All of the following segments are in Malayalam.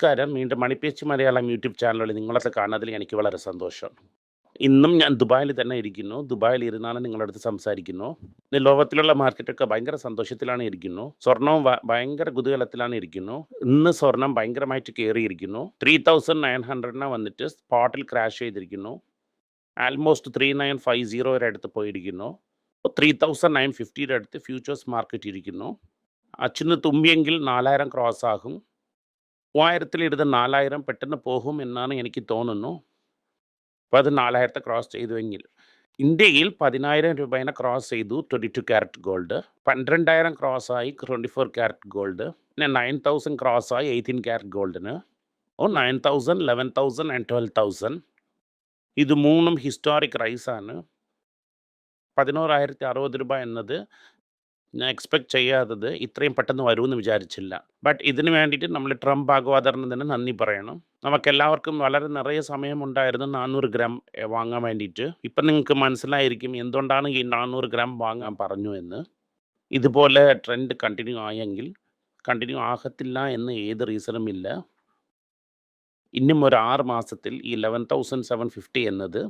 നമസ്കാരം. വീണ്ടും മണിപ്പേച്ച് മലയാളം യൂട്യൂബ് ചാനലിൽ നിങ്ങളൊക്കെ കാണുന്നതിൽ എനിക്ക് വളരെ സന്തോഷം. ഇന്നും ഞാൻ ദുബായിൽ തന്നെ ഇരിക്കുന്നു. ദുബായിൽ ഇരുന്നാണ് നിങ്ങളുടെ അടുത്ത് സംസാരിക്കുന്നു ലോകത്തിലുള്ള മാർക്കറ്റൊക്കെ ഭയങ്കര സന്തോഷത്തിലാണ് ഇരിക്കുന്നു. സ്വർണവും ഭയങ്കര കുതൂഹലത്തിലാണ് ഇരിക്കുന്നു. ഇന്ന് സ്വർണം ഭയങ്കരമായിട്ട് കയറിയിരിക്കുന്നു. ത്രീ തൗസൻഡ് നയൻ ഹൺഡ്രഡിന് വന്നിട്ട് സ്പോട്ടിൽ ക്രാഷ് ചെയ്തിരിക്കുന്നു. Almost three nine five zero വരെ അടുത്ത് പോയിരിക്കുന്നു. ത്രീ തൗസൻഡ് നയൻ ഫിഫ്റ്റിയുടെ അടുത്ത് ഫ്യൂച്ചേഴ്സ് മാർക്കറ്റ് ഇരിക്കുന്നു. അച്ഛന് തുമ്പിയെങ്കിൽ നാലായിരം ക്രോസ് ആകും. മൂവായിരത്തിലിരുന്ന് നാലായിരം പെട്ടെന്ന് പോകും എന്നാണ് എനിക്ക് തോന്നുന്നു. അപ്പോൾ അത് നാലായിരത്തെ ക്രോസ് ചെയ്തുവെങ്കിൽ. ഇന്ത്യയിൽ പതിനായിരം രൂപേനെ ക്രോസ് ചെയ്തു ട്വന്റി ടു ക്യാരറ്റ് ഗോൾഡ് പന്ത്രണ്ടായിരം ക്രോസ് ആയി ട്വന്റി ഫോർ ക്യാരറ്റ് ഗോൾഡ് പിന്നെ നയൻ തൗസൻഡ് ക്രോസ് ആയി എയ്റ്റീൻ ക്യാരറ്റ് ഗോൾഡിന് ഓ nine thousand eleven thousand and twelve thousand ഇത് മൂന്നും ഹിസ്റ്റോറിക് റൈസാണ് പതിനോറായിരത്തി അറുപത് രൂപ എന്നത് ഞാൻ എക്സ്പെക്ട് ചെയ്യാത്തത് ഇത്രയും പെട്ടെന്ന് വരുമെന്ന് വിചാരിച്ചില്ല. ബട്ട് ഇതിന് വേണ്ടിയിട്ട് നമ്മൾ ട്രംപ് ആഗവാദറിന് നന്ദി പറയണം. നമുക്കെല്ലാവർക്കും വളരെ നിറയെ സമയമുണ്ടായിരുന്നു നാനൂറ് ഗ്രാം വാങ്ങാൻ വേണ്ടിയിട്ട്. ഇപ്പം നിങ്ങൾക്ക് മനസ്സിലായിരിക്കും എന്തുകൊണ്ടാണ് ഈ നാനൂറ് ഗ്രാം വാങ്ങാൻ പറഞ്ഞു എന്ന്. ഇതുപോലെ ട്രെൻഡ് കണ്ടിന്യൂ ആയെങ്കിൽ കണ്ടിന്യൂ ആകത്തില്ല എന്ന് ഏത് റീസണും ഇല്ല. ഇന്നും ഒരു ആറ് മാസത്തിൽ ഈ ലെവൻ തൗസൻഡ് സെവൻ ഫിഫ്റ്റി എന്നത്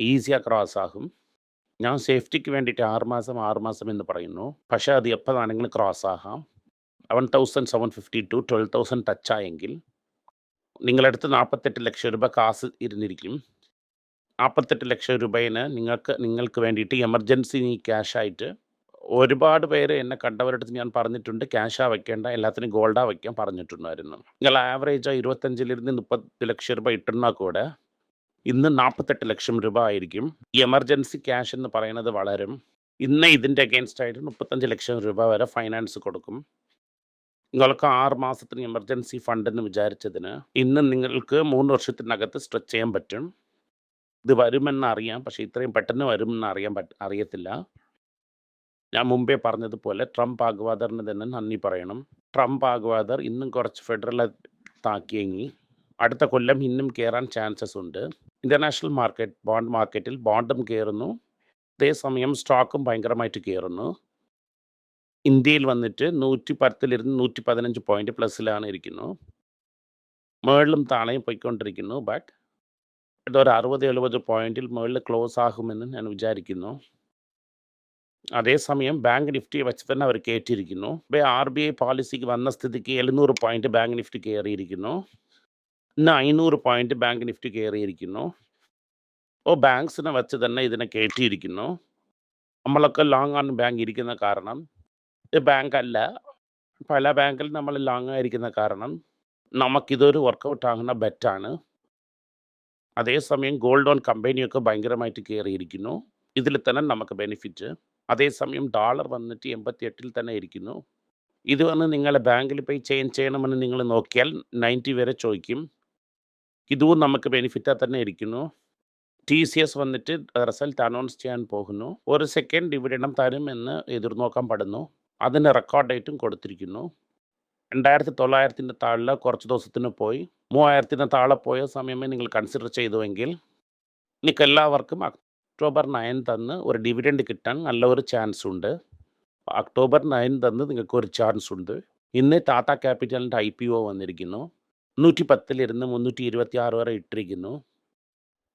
ഈസിയാ ക്രോസ് ആകും. ഞാൻ സേഫ്റ്റിക്ക് വേണ്ടിയിട്ട് ആറുമാസം ആറുമാസം ആറ് മാസം എന്ന് പറയുന്നു. പക്ഷേ അത് എപ്പോൾ വേണമെങ്കിലും ക്രോസ് ആകാം one thousand seven fifty two twelve thousand touch ആയെങ്കിൽ നിങ്ങളടുത്ത് നാൽപ്പത്തെട്ട് ലക്ഷം രൂപ കാസ് ഇരുന്നിരിക്കും. നാൽപ്പത്തെട്ട് ലക്ഷം രൂപയിന് നിങ്ങൾക്ക് നിങ്ങൾക്ക് വേണ്ടിയിട്ട് എമർജൻസി ക്യാഷ് ആയിട്ട് ഒരുപാട് പേര് എന്നെ കണ്ടവരടുത്ത് ഞാൻ പറഞ്ഞിട്ടുണ്ട്. ക്യാഷാ വെക്കേണ്ട എല്ലാത്തിനും ഗോൾഡാ വയ്ക്കാൻ പറഞ്ഞിട്ടുണ്ടായിരുന്നു. നിങ്ങൾ ആവറേജ് ഇരുപത്തഞ്ചിലിരുന്ന് മുപ്പത് ലക്ഷം രൂപ ഇട്ടുന്നാൽ കൂടെ ഇന്ന് നാൽപ്പത്തെട്ട് ലക്ഷം രൂപ ആയിരിക്കും. ഈ എമർജൻസി ക്യാഷ് എന്ന് പറയുന്നത് വളരും. ഇന്ന് ഇതിന്റെ അഗേൻസ്റ്റ് ആയിട്ട് മുപ്പത്തഞ്ച് ലക്ഷം രൂപ വരെ ഫൈനാൻസ് കൊടുക്കും. നിങ്ങൾക്ക് ആറ് മാസത്തിന് എമർജൻസി ഫണ്ട് എന്ന് വിചാരിച്ചതിന് ഇന്ന് നിങ്ങൾക്ക് മൂന്ന് വർഷത്തിനകത്ത് സ്ട്രെച്ച് ചെയ്യാൻ പറ്റും. ഇത് വരുമെന്ന് അറിയാം. പക്ഷേ ഇത്രയും പെട്ടെന്ന് വരുമെന്ന് അറിയാൻ പറ്റ അറിയത്തില്ല. ഞാൻ മുമ്പേ പറഞ്ഞതുപോലെ ട്രംപ് ആഗ്വാദറിന് തന്നെ നന്ദി പറയണം. ട്രംപ് ആഗ്വാദർ ഇന്നും കുറച്ച് ഫെഡറൽ താക്കിയെങ്കിൽ അടുത്ത കൊല്ലം ഇന്നും കയറാൻ ചാൻസസ് ഉണ്ട്. ഇന്റർനാഷണൽ മാർക്കറ്റ് ബോണ്ട് മാർക്കറ്റിൽ ബോണ്ടും കയറുന്നു അതേസമയം സ്റ്റോക്കും ഭയങ്കരമായിട്ട് കയറുന്നു ഇന്ത്യയിൽ വന്നിട്ട് നൂറ്റി പത്തിലിരുന്ന് നൂറ്റി പതിനഞ്ച് പോയിന്റ് പ്ലസ്സിലാണ് ഇരിക്കുന്നു. മേളിലും താളയും പോയിക്കൊണ്ടിരിക്കുന്നു ബട്ട് ഇതൊരു അറുപത് എഴുപത് പോയിന്റിൽ മുകളിൽ ക്ലോസ് ആകുമെന്ന് ഞാൻ വിചാരിക്കുന്നു. അതേസമയം ബാങ്ക് നിഫ്റ്റി വെച്ച് തന്നെ അവർ കയറ്റിയിരിക്കുന്നു ആർ ബി ഐ പോളിസിക്ക് വന്ന സ്ഥിതിക്ക് എഴുന്നൂറ് പോയിന്റ് ബാങ്ക് നിഫ്റ്റി കയറിയിരിക്കുന്നു ഇന്ന് അഞ്ഞൂറ് പോയിന്റ് ബാങ്ക് നിഫ്റ്റി കയറിയിരിക്കുന്നു ഓ ബാങ്ക്സിനെ വെച്ച് തന്നെ ഇതിനെ കയറ്റിയിരിക്കുന്നു നമ്മളൊക്കെ ലോങ് ആണ് ബാങ്ക് ഇരിക്കുന്ന കാരണം. ഇത് ബാങ്ക് അല്ല. പല ബാങ്കിൽ നമ്മൾ ലോങ് ആയിരിക്കുന്ന കാരണം. നമുക്കിതൊരു വർക്കൗട്ട് ആകുന്ന ബെറ്റാണ് അതേസമയം ഗോൾഡ് ഓൺ കമ്പനിയൊക്കെ ഭയങ്കരമായിട്ട് കയറിയിരിക്കുന്നു ഇതിൽ തന്നെ നമുക്ക് ബെനിഫിറ്റ് അതേസമയം ഡോളർ വന്നിട്ട് എൺപത്തി എട്ടിൽ തന്നെ ഇരിക്കുന്നു. ഇത് വന്ന് നിങ്ങളെ ബാങ്കിൽ പോയി ചേഞ്ച് ചെയ്യണമെന്ന് നിങ്ങൾ നോക്കിയാൽ നയന്റി വരെ ചോദിക്കും. ഇതും നമുക്ക് ബെനിഫിറ്റായി തന്നെ ഇരിക്കുന്നു. ടി സി എസ് വന്നിട്ട് റിസൾട്ട് അനൗൺസ് ചെയ്യാൻ പോകുന്നു. ഒരു സെക്കൻഡ് ഡിവിഡൻഡും തരുമെന്ന് എതിർനോക്കാൻ പാടുന്നു. അതിന് റെക്കോർഡ് ഡേറ്റും കൊടുത്തിരിക്കുന്നു. രണ്ടായിരത്തി തൊള്ളായിരത്തിന്റെ താഴെ കുറച്ച് ദിവസത്തിന് പോയി. മൂവായിരത്തിന്റെ താഴെ പോയ സമയമേ നിങ്ങൾ കൺസിഡർ ചെയ്തുവെങ്കിൽ നിങ്ങൾക്ക് എല്ലാവർക്കും ഒക്ടോബർ നയൻ തന്ന് ഒരു ഡിവിഡൻഡ് കിട്ടാൻ നല്ല ഒരു ചാൻസ് ഉണ്ട്. ഒക്ടോബർ നയൻ തന്ന് നിങ്ങൾക്ക് ഒരു ചാൻസ് ഉണ്ട്. ഇന്ന് ടാറ്റ ക്യാപിറ്റലിന്റെ ഐ പി ഒ വന്നിരിക്കുന്നു. നൂറ്റി പത്തിലിരുന്ന് മുന്നൂറ്റി ഇരുപത്തി ആറ് വരെ ഇട്ടിരിക്കുന്നു.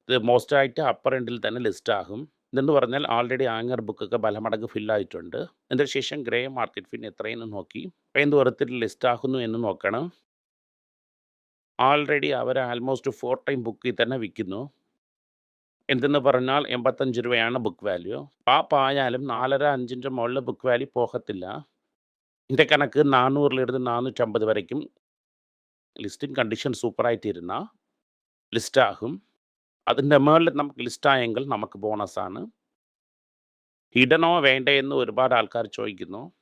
ഇത് മോസ്റ്റ് ആയിട്ട് അപ്പർ എൻഡിൽ തന്നെ ലിസ്റ്റ് ആകും ഇതെന്ന് പറഞ്ഞാൽ ആൾറെഡി ആങ്ങർ ബുക്കൊക്കെ ബലമടങ്ങ് ഫില്ലായിട്ടുണ്ട്. അതിന്റെ ശേഷം ഗ്രേ മാർക്കറ്റ് ഫിൻ എത്രയെന്ന് നോക്കി. എന്ത് വരത്തിൽ ലിസ്റ്റ് ആകുന്നു എന്ന് നോക്കണം. ആൾറെഡി അവർ ആൽമോസ്റ്റ് ഫോർ ടൈം ബുക്കിൽ തന്നെ വിൽക്കുന്നു. എന്തെന്ന് പറഞ്ഞാൽ എൺപത്തഞ്ച് രൂപയാണ് ബുക്ക് വാല്യൂ. പാപ്പായാലും നാലര അഞ്ചിന്റെ മുകളിൽ ബുക്ക് വാല്യൂ പോകത്തില്ല. എന്റെ കണക്ക് നാനൂറിലിരുന്ന് നാനൂറ്റമ്പത് വരയ്ക്കും. ലിസ്റ്റിംഗ് കണ്ടീഷൻ സൂപ്പറായിട്ടിരുന്ന ലിസ്റ്റാകും. അതിന്റെ മുകളിൽ നമുക്ക് ലിസ്റ്റായെങ്കിൽ നമുക്ക് ബോണസാണ്. ഇടണോ വേണ്ടേ എന്ന് ഒരുപാട് ആൾക്കാർ ചോദിക്കുന്നു.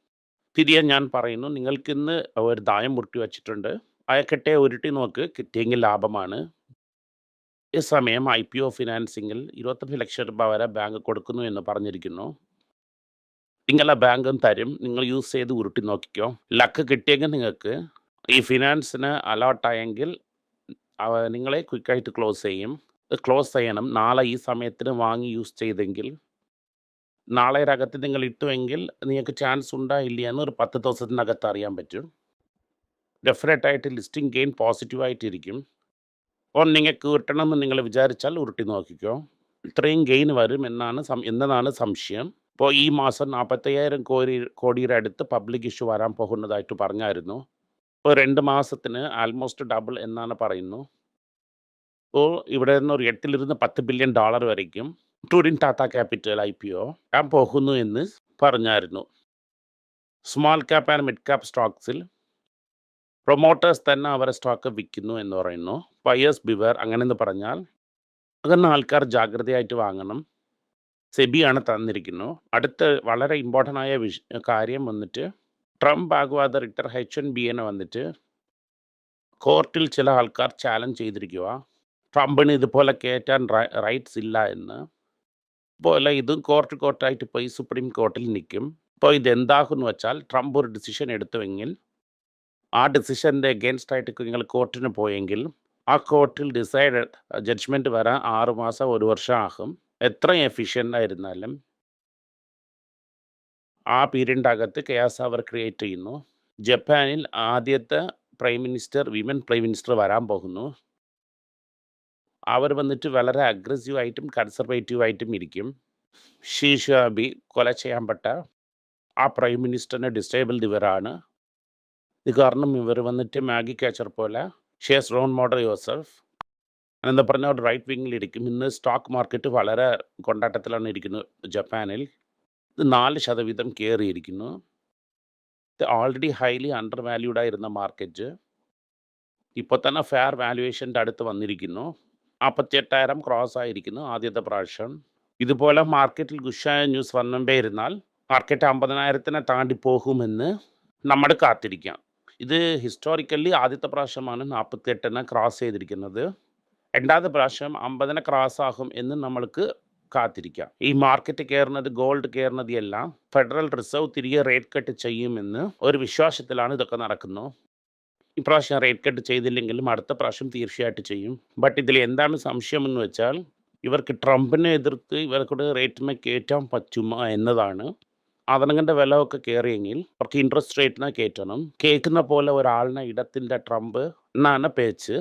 തിരികെ ഞാൻ പറയുന്നു നിങ്ങൾക്കിന്ന് ഒരു ദായം മുറുക്കി വെച്ചിട്ടുണ്ട് അയക്കട്ടെ ഉരുട്ടി നോക്ക് കിട്ടിയെങ്കിൽ ലാഭമാണ്. ഈ സമയം ഐ പി ഒ ഫിനാൻസിങ്ങിൽ ഇരുപത്തഞ്ച് ലക്ഷം രൂപ വരെ ബാങ്ക് കൊടുക്കുന്നു എന്ന് പറഞ്ഞിരിക്കുന്നു. നിങ്ങളെ ബാങ്കും തരും. നിങ്ങൾ യൂസ് ചെയ്ത് ഉരുട്ടി നോക്കിക്കോ. ലക്ക് കിട്ടിയെങ്കിൽ നിങ്ങൾക്ക് ഈ ഫിനാൻസിന് അലോട്ടായെങ്കിൽ അവ നിങ്ങളെ ക്വിക്കായിട്ട് ക്ലോസ് ചെയ്യും ക്ലോസ് ചെയ്യണം നാളെ ഈ സമയത്തിന് വാങ്ങി യൂസ് ചെയ്തെങ്കിൽ നാളെ അകത്ത് നിങ്ങൾ ഇട്ടുവെങ്കിൽ നിങ്ങൾക്ക് ചാൻസ് ഉണ്ടാ ഇല്ല എന്ന് ഒരു പത്ത് ദിവസത്തിനകത്ത് അറിയാൻ പറ്റും ഡെഫിനറ്റായിട്ട് ലിസ്റ്റിംഗ് ഗെയിൻ പോസിറ്റീവായിട്ടിരിക്കും. അപ്പോൾ നിങ്ങൾക്ക് കിട്ടണമെന്ന് നിങ്ങൾ വിചാരിച്ചാൽ ഉരുട്ടി നോക്കിക്കോ. ഇത്രയും ഗെയിൻ വരും എന്നാണ് സം എന്നതാണ് സംശയം. ഇപ്പോൾ ഈ മാസം നാൽപ്പത്തയ്യായിരം കോടി കോടിയുടെ അടുത്ത് പബ്ലിക് ഇഷ്യൂ വരാൻ പോകുന്നതായിട്ട് പറഞ്ഞായിരുന്നു. ഇപ്പോൾ രണ്ട് മാസത്തിന് ആൽമോസ്റ്റ് ഡബിൾ എന്നാണ് പറയുന്നു. ഇപ്പോൾ ഇവിടെ നിന്ന് ഒരു 8-10 ബില്യൺ ഡോളർ വരയ്ക്കും Turin Tata capital I P O ഞാൻ പോകുന്നു എന്ന് പറഞ്ഞായിരുന്നു. Small cap and mid cap സ്റ്റോക്സിൽ promoters തന്നെ അവരെ സ്റ്റോക്ക് വിൽക്കുന്നു എന്ന് പറയുന്നു. ബയേഴ്സ് ബിവർ അങ്ങനെയെന്ന് പറഞ്ഞാൽ അങ്ങനെ ആൾക്കാർ ജാഗ്രതയായിട്ട് വാങ്ങണം. സെബിയാണ് തന്നിരിക്കുന്നു. അടുത്ത വളരെ ഇമ്പോർട്ടന്റ് ആയ വിഷ കാര്യം വന്നിട്ട് ട്രംപ് ആഗ്വാദ റിട്ടർ എച്ച്-1ബിയെ വന്നിട്ട് കോർട്ടിൽ ചില ആൾക്കാർ ചാലഞ്ച് ചെയ്തിരിക്കുക. ട്രംപിന് ഇതുപോലെ കയറ്റാൻ റൈറ്റ്സ് ഇല്ല എന്ന്. പോലെ ഇതും കോർട്ട് കോർട്ടായിട്ട് പോയി സുപ്രീം കോർട്ടിൽ നിൽക്കും. ഇപ്പോൾ ഇതെന്താകുമെന്ന് വെച്ചാൽ ട്രംപ് ഒരു ഡിസിഷൻ എടുത്തുവെങ്കിൽ ആ ഡിസിഷന്റെ എഗൈൻസ്റ്റ് ആയിട്ട് നിങ്ങൾ കോർട്ടിന് പോയെങ്കിൽ ആ കോർട്ടിൽ ഡിസൈഡ് ജഡ്ജ്മെന്റ് വരാൻ 6 മാസം 1 വർഷം ആകും. എത്ര എഫിഷ്യന്റ് ആയിരുന്നാലും ആ പീരീഡിന്റെ അകത്ത് കെയാസ് അവർ ക്രിയേറ്റ് ചെയ്യുന്നു. ജപ്പാനിൽ ആദ്യത്തെ prime minister women prime minister വരാൻ പോകുന്നു. അവർ വന്നിട്ട് വളരെ അഗ്രസീവ് ആയിട്ടും കൺസർവേറ്റീവ് ആയിട്ടും ഇരിക്കും. ഷീഷാബി കൊല ചെയ്യാൻ പെട്ട ആ പ്രൈം മിനിസ്റ്ററിനെ ഡിസ്റ്റേബിൾഡ് ഇവരാണ്. ഇത് കാരണം ഇവർ വന്നിട്ട് മാഗി കാച്ചർ പോലെ ഷേസ് റോൺ മോഡർ യോസഫ് എന്താ എന്ന് പറഞ്ഞ റൈറ്റ് വിങ്ങിൽ ഇരിക്കും. ഇന്ന് സ്റ്റോക്ക് മാർക്കറ്റ് വളരെ കൊണ്ടാട്ടത്തിലാണ് ഇരിക്കുന്നത് ജപ്പാനിൽ. ഇത് 4% കേറിയിരിക്കുന്നു. ഇത് ഓൾറെഡി ഹൈലി അണ്ടർ വാല്യൂഡ് ആയിരുന്ന മാർക്കറ്റ് ഇപ്പോൾ തന്നെ ഫെയർ വാല്യുവേഷന്റെ അടുത്ത് വന്നിരിക്കുന്നു. 48,000 ക്രോസ് ആയിരിക്കുന്നു ആദ്യത്തെ പ്രാവശ്യം. ഇതുപോലെ മാർക്കറ്റിൽ ഗുഷായ ന്യൂസ് വന്നുകൊണ്ടേ ഇരുന്നാൽ മാർക്കറ്റ് 50,000 താണ്ടി പോകുമെന്ന് നമ്മൾ കാത്തിരിക്കാം. ഇത് ഹിസ്റ്റോറിക്കലി ആദ്യത്തെ പ്രാവശ്യമാണ് 48 ക്രോസ് ചെയ്തിരിക്കുന്നത്. രണ്ടാമത്തെ പ്രാവശ്യം 50 ക്രോസ് ആകും എന്ന് നമ്മൾക്ക് കാത്തിരിക്കാം. ഈ മാർക്കറ്റ് കയറുന്നത് ഗോൾഡ് കയറുന്നത് എല്ലാം ഫെഡറൽ റിസർവ് തിരികെ റേറ്റ് കട്ട് ചെയ്യുമെന്ന് ഒരു വിശ്വാസത്തിലാണ് ഇതൊക്കെ നടക്കുന്നത് ഇപ്രാവശ്യം റേറ്റ് കട്ട് ചെയ്തില്ലെങ്കിലും അടുത്ത പ്രാവശ്യം തീർച്ചയായിട്ടും ചെയ്യും. ബട്ട് ഇതിൽ എന്താണ് സംശയം എന്ന് വെച്ചാൽ ഇവർക്ക് ട്രംപിനെ എതിർത്ത് ഇവർക്കൂടെ റേറ്റിനെ കയറ്റാൻ പറ്റുമോ എന്നതാണ്. സാധനങ്ങളുടെ വില ഒക്കെ കയറിയെങ്കിൽ അവർക്ക് ഇൻട്രസ്റ്റ് റേറ്റിനെ കയറ്റണം. കേൾക്കുന്ന പോലെ ഒരാളിനെ ഇടത്തിന്റെ ട്രംപ് എന്നാണ് പേച്ച്.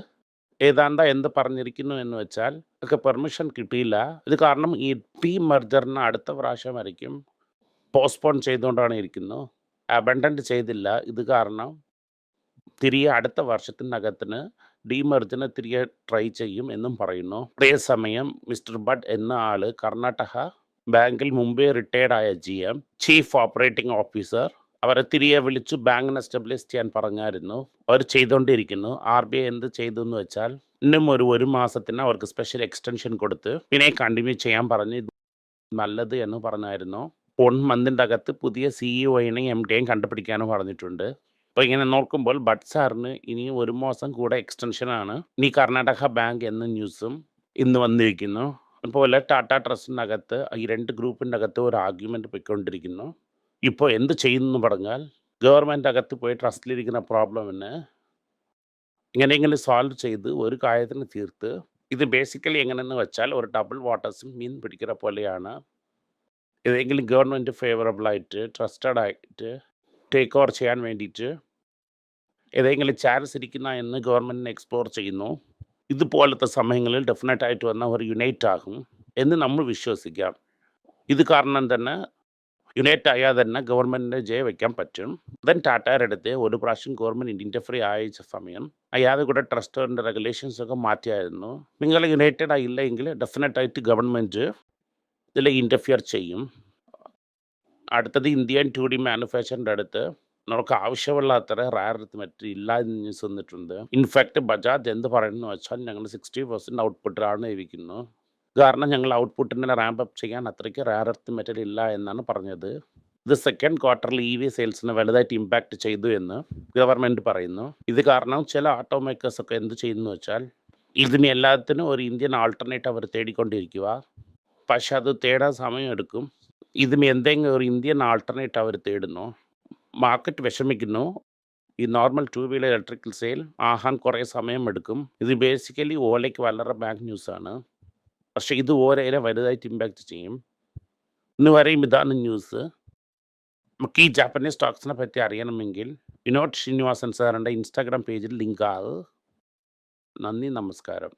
ഏതാണ്ട് എന്ത് പറഞ്ഞിരിക്കുന്നു എന്ന് വെച്ചാൽ ഒക്കെ പെർമിഷൻ കിട്ടിയില്ല. ഇത് കാരണം ഈ പി മെർജറിന് അടുത്ത പ്രാവശ്യം വരയ്ക്കും പോസ്റ്റ്പോൺ ചെയ്തുകൊണ്ടാണ് ഇരിക്കുന്നു. അബൻഡന്റ് ചെയ്തില്ല. ഇത് കാരണം തിരികെ അടുത്ത വർഷത്തിനകത്തിന് ഡിമെർജിനെ തിരികെ ട്രൈ ചെയ്യും എന്നും പറയുന്നു. അതേസമയം മിസ്റ്റർ ബഡ് എന്ന ആൾ കർണാടക ബാങ്കിൽ മുമ്പേ റിട്ടയർഡ് ആയ ജിഎം ചീഫ് ഓപ്പറേറ്റിംഗ് ഓഫീസർ അവരെ തിരികെ വിളിച്ചു ബാങ്കിനെ എസ്റ്റാബ്ലിഷ് ചെയ്യാൻ പറഞ്ഞായിരുന്നു. അവർ ചെയ്തുകൊണ്ടിരിക്കുന്നു. ആർ ബി ഐ എന്ത് ചെയ്തു എന്ന് വെച്ചാൽ ഇന്നും ഒരു ഒരു മാസത്തിന് അവർക്ക് സ്പെഷ്യൽ എക്സ്റ്റൻഷൻ കൊടുത്ത് പിന്നെ കണ്ടിന്യൂ ചെയ്യാൻ പറഞ്ഞ് നല്ലത് എന്ന് പറഞ്ഞായിരുന്നു. വൺ മന്തിന്റെ അകത്ത് പുതിയ സിഇഒയിനെയും എം ഡിയെയും കണ്ടുപിടിക്കാനും പറഞ്ഞിട്ടുണ്ട്. അപ്പോൾ ഇങ്ങനെ നോക്കുമ്പോൾ ബഡ് സാറിന് ഇനി ഒരു മാസം കൂടെ എക്സ്റ്റൻഷനാണ്. ഇനി കർണാടക ബാങ്ക് എന്ന ന്യൂസും ഇന്ന് വന്നിരിക്കുന്നു. അതുപോലെ ടാറ്റ ട്രസ്റ്റിനകത്ത് ഈ രണ്ട് ഗ്രൂപ്പിന്റെ അകത്ത് ഒരു ആർഗ്യുമെന്റ് പൊയ്ക്കൊണ്ടിരിക്കുന്നു. ഇപ്പോൾ എന്ത് ചെയ്യുന്നെന്ന് പറഞ്ഞാൽ ഗവൺമെന്റ് അകത്ത് പോയി ട്രസ്റ്റിലിരിക്കുന്ന പ്രോബ്ലമിനെ ഇങ്ങനെയെങ്കിലും സോൾവ് ചെയ്ത് ഒരു കാര്യത്തിന് തീർത്ത് ഇത് ബേസിക്കലി എങ്ങനെയെന്ന് വെച്ചാൽ ഒരു ഡബിൾ വാട്ടേഴ്സും മീൻ പിടിക്കുന്ന പോലെയാണ്. ഏതെങ്കിലും ഗവൺമെന്റ് ഫേവറബിളായിട്ട് ട്രസ്റ്റഡ് ആയിട്ട് ടേക്ക് ഓവർ ചെയ്യാൻ വേണ്ടിയിട്ട് ഏതെങ്കിലും ചാൻസ് ഇരിക്കുന്ന എന്ന് ഗവൺമെന്റിനെ എക്സ്പ്ലോർ ചെയ്യുന്നു. ഇതുപോലത്തെ സമയങ്ങളിൽ ഡെഫിനറ്റായിട്ട് വന്ന ഒരു യുണൈറ്റ് ആകും എന്ന് നമ്മൾ വിശ്വസിക്കാം. ഇത് കാരണം തന്നെ യുണൈറ്റ് ആയാൽ തന്നെ ഗവൺമെന്റിന്റെ ജയ വയ്ക്കാൻ പറ്റും. ദെൻ ടാറ്റയുടെ അടുത്ത് ഒരു പ്രാവശ്യം ഗവൺമെന്റ് ഇന്റർഫിയർ ആയ സമയം അയാളുടെ കൂടെ ട്രസ്റ്റിന്റെ റെഗുലേഷൻസ് ഒക്കെ മാറ്റിയായിരുന്നു. നിങ്ങൾ യുണൈറ്റഡ് ആയില്ല എങ്കിൽ ഡെഫിനറ്റ് ആയിട്ട് ഗവൺമെന്റ് ഇതിൽ ഇന്റർഫിയർ ചെയ്യും. അടുത്തത് ഇന്ത്യൻ ടു ഡി മാനുഫാക്ചറിന്റെ അടുത്ത് നമുക്ക് ആവശ്യമുള്ള അത്ര റയർ മെറ്റീരിയൽ ഇല്ല എന്ന് ന്യൂസ് വന്നിട്ടുണ്ട്. ഇൻഫാക്ട് ബജാജ് എന്ത് പറയുന്നു വെച്ചാൽ ഞങ്ങൾ 60% ഔട്ട്പുട്ടിലാണ് ഇരിക്കുന്നു. കാരണം ഞങ്ങൾ ഔട്ട്പുട്ടിനെ റാമ്പ് അപ്പ് ചെയ്യാൻ അത്രയ്ക്ക് റയർ എർത്ത് മെറ്റൽ ഇല്ല എന്നാണ് പറഞ്ഞത്. ഇത് സെക്കൻഡ് ക്വാർട്ടറിൽ ഇ വി സെയിൽസിനെ വലുതായിട്ട് ഇമ്പാക്റ്റ് ചെയ്തു എന്ന് ഗവൺമെന്റ് പറയുന്നു. ഇത് കാരണം ചില ഓട്ടോ മേക്കേഴ്സൊക്കെ എന്ത് ചെയ്യുന്നു വെച്ചാൽ ഇതിന് എല്ലാത്തിനും ഒരു ഇന്ത്യൻ ആൾട്ടർനേറ്റ് അവർ തേടിക്കൊണ്ടിരിക്കുക. പക്ഷെ അത് തേടാൻ സമയമെടുക്കും. ഇതിന് എന്തെങ്കിലും ഒരു ഇന്ത്യൻ ആൾട്ടർനേറ്റ് അവർ തേടുന്നു. മാർക്കറ്റ് വിഷമിക്കുന്നു. ഈ normal two wheeler electrical sale ആഹാൻ കുറേ സമയം എടുക്കും ഇത് ബേസിക്കലി ഓലയ്ക്ക് വളരെ ബാഡ് ന്യൂസാണ്. പക്ഷെ ഇത് ഓരോ വലുതായിട്ട് ഇമ്പാക്റ്റ് ചെയ്യും. ഇന്ന് പറയും ഇതാണ് ന്യൂസ്. നമുക്ക് ഈ ജാപ്പനീസ് സ്റ്റോക്സിനെ പറ്റി അറിയണമെങ്കിൽ വിനോദ് ശ്രീനിവാസൻ സാറിന്റെ ഇൻസ്റ്റാഗ്രാം പേജിൽ ലിങ്കാവ് നന്ദി നമസ്കാരം